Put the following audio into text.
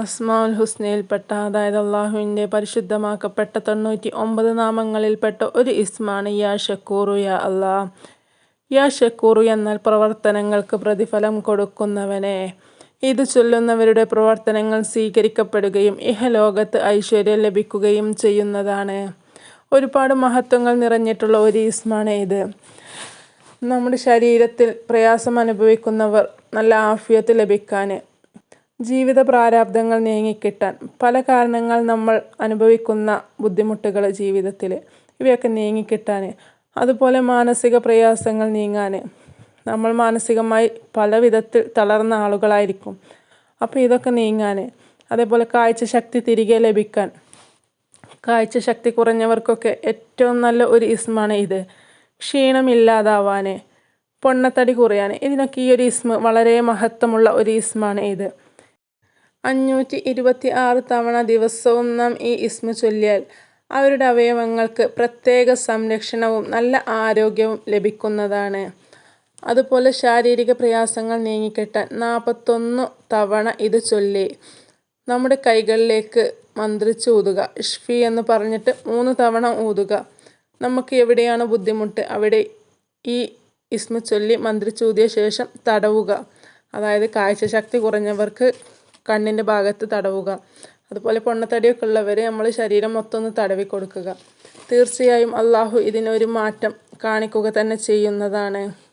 അസ്മാഉൽ ഹുസ്നയിൽപ്പെട്ട അതായത് അള്ളാഹുവിന്റെ പരിശുദ്ധമാക്കപ്പെട്ട തൊണ്ണൂറ്റി ഒമ്പത് നാമങ്ങളിൽപ്പെട്ട ഒരു ഇസ്മാണ് യാ ഷക്കൂറു യാ അള്ളാ യാ ഷക്കൂറു എന്നാൽ പ്രവർത്തനങ്ങൾക്ക് പ്രതിഫലം കൊടുക്കുന്നവനെ. ഇത് ചൊല്ലുന്നവരുടെ പ്രവർത്തനങ്ങൾ സ്വീകരിക്കപ്പെടുകയും ഇഹലോകത്ത് ഐശ്വര്യം ലഭിക്കുകയും ചെയ്യുന്നതാണ്. ഒരുപാട് മഹത്വങ്ങൾ നിറഞ്ഞിട്ടുള്ള ഒരു ഇസ്മാണ് ഇത്. നമ്മുടെ ശരീരത്തിൽ പ്രയാസം അനുഭവിക്കുന്നവർ നല്ല ആഫിയത്ത് ലഭിക്കാൻ ജീവിത പ്രാരാബ്ദങ്ങൾ നീങ്ങിക്കിട്ടാൻ പല കാരണങ്ങൾ നമ്മൾ അനുഭവിക്കുന്ന ബുദ്ധിമുട്ടുകൾ ജീവിതത്തിൽ. ഇവയൊക്കെ നീങ്ങിക്കിട്ടാൻ അതുപോലെ മാനസിക പ്രയാസങ്ങൾ നീങ്ങാൻ. നമ്മൾ മാനസികമായി പല വിധത്തിൽ തളർന്ന ആളുകളായിരിക്കും. അപ്പോൾ ഇതൊക്കെ നീങ്ങാൻ അതേപോലെ കാഴ്ചശക്തി തിരികെ ലഭിക്കാൻ. കാഴ്ചശക്തി കുറഞ്ഞവർക്കൊക്കെ ഏറ്റവും നല്ല ഒരു ഇസ്മാണ് ഇത്. ക്ഷീണമില്ലാതാവാൻ പൊണ്ണത്തടി കുറയാൻ. ഇതിനൊക്കെ ഈ ഒരു ഇസ്മ വളരെ മഹത്വമുള്ള ഒരു ഇസ്മാണ് ഇത്. അഞ്ഞൂറ്റി ഇരുപത്തി ആറ് തവണ ദിവസവും നാം ഈ ഇസ്മ ചൊല്ലിയാൽ അവരുടെ അവയവങ്ങൾക്ക് പ്രത്യേക സംരക്ഷണവും നല്ല ആരോഗ്യവും ലഭിക്കുന്നതാണ്. അതുപോലെ ശാരീരിക പ്രയാസങ്ങൾ നീങ്ങിക്കിട്ടാൻ നാൽപ്പത്തൊന്ന് തവണ ഇത് ചൊല്ലി നമ്മുടെ കൈകളിലേക്ക് മന്ത്രിച്ച് ഊതുക ഇഷ്ഫി എന്ന് പറഞ്ഞിട്ട് മൂന്ന് തവണ ഊതുക. നമുക്ക് എവിടെയാണ് ബുദ്ധിമുട്ട്? അവിടെ ഈ ഇസ്മ ചൊല്ലി മന്ത്രിച്ചൂതിയ ശേഷം തടവുക. അതായത് കാഴ്ചശക്തി കുറഞ്ഞവർക്ക് കണ്ണിന്റെ ഭാഗത്ത് തടവുക. അതുപോലെ പൊണ്ണത്തടിയൊക്കെ ഉള്ളവർ നമ്മൾ ശരീരം മൊത്തം ഒന്ന് തടവി കൊടുക്കുക. തീർച്ചയായും അള്ളാഹു ഇതിനൊരു മാറ്റം കാണിക്കുക തന്നെ ചെയ്യുന്നതാണ്.